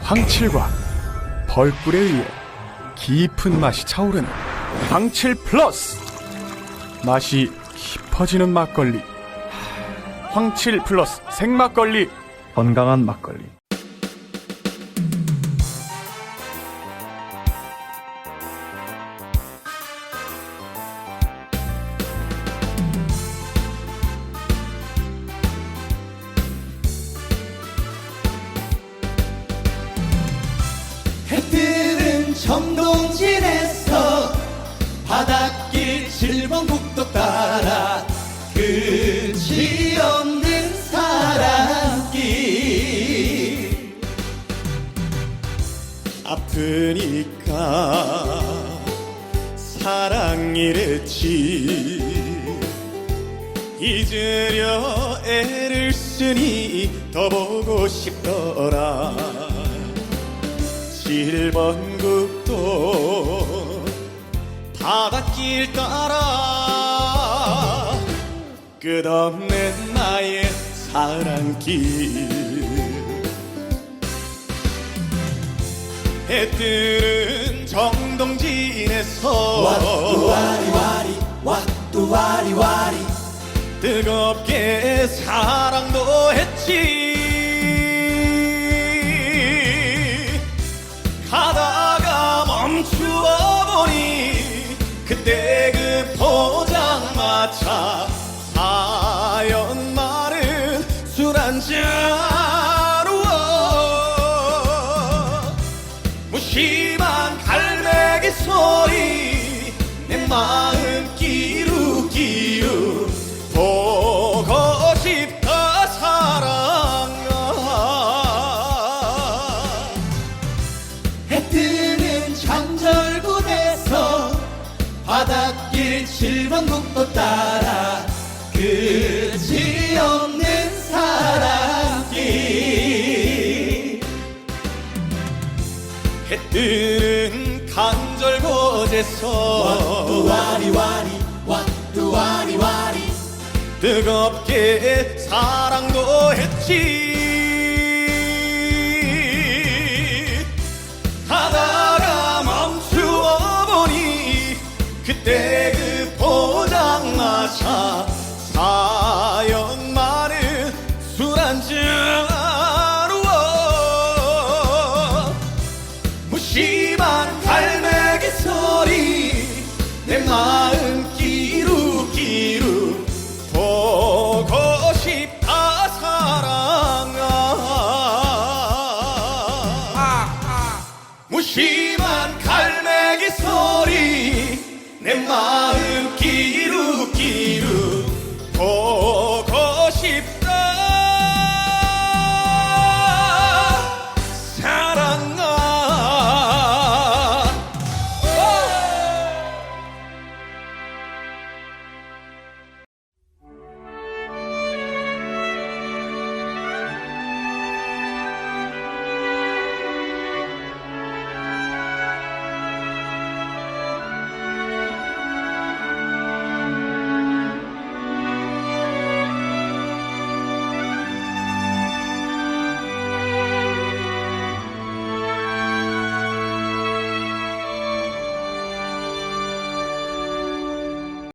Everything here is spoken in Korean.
황칠과 벌꿀에 의해 깊은 맛이 차오르는 황칠 플러스. 맛이 깊어지는 막걸리. 황칠 플러스 생막걸리. 건강한 막걸리 정동진에서 바닷길 7번 국도 따라 끝이 없는 사랑길. 아프니까 사랑이랬지 잊으려 애를 쓰니 더 보고 싶더라 7번 국도 바닷길 따라 끝없는 나의 사랑길. 해 뜨는 정동진에서 와리와리 와뚜와리 와리. 뜨겁게 사랑도 보니 그때 그 포장마차 사연 말은 술 한잔 7번 국도 따라 끝이 없는 사랑길 해 뜨는 간절곳에서 와뚜와리 와리 와뚜와리 와리. 뜨겁게 사랑도 했지 아, 아. 무심한 갈매기 소리. 내 마음 기룩기룩 보고 싶다 사랑아. 무심한 갈매기 소리. 내 마음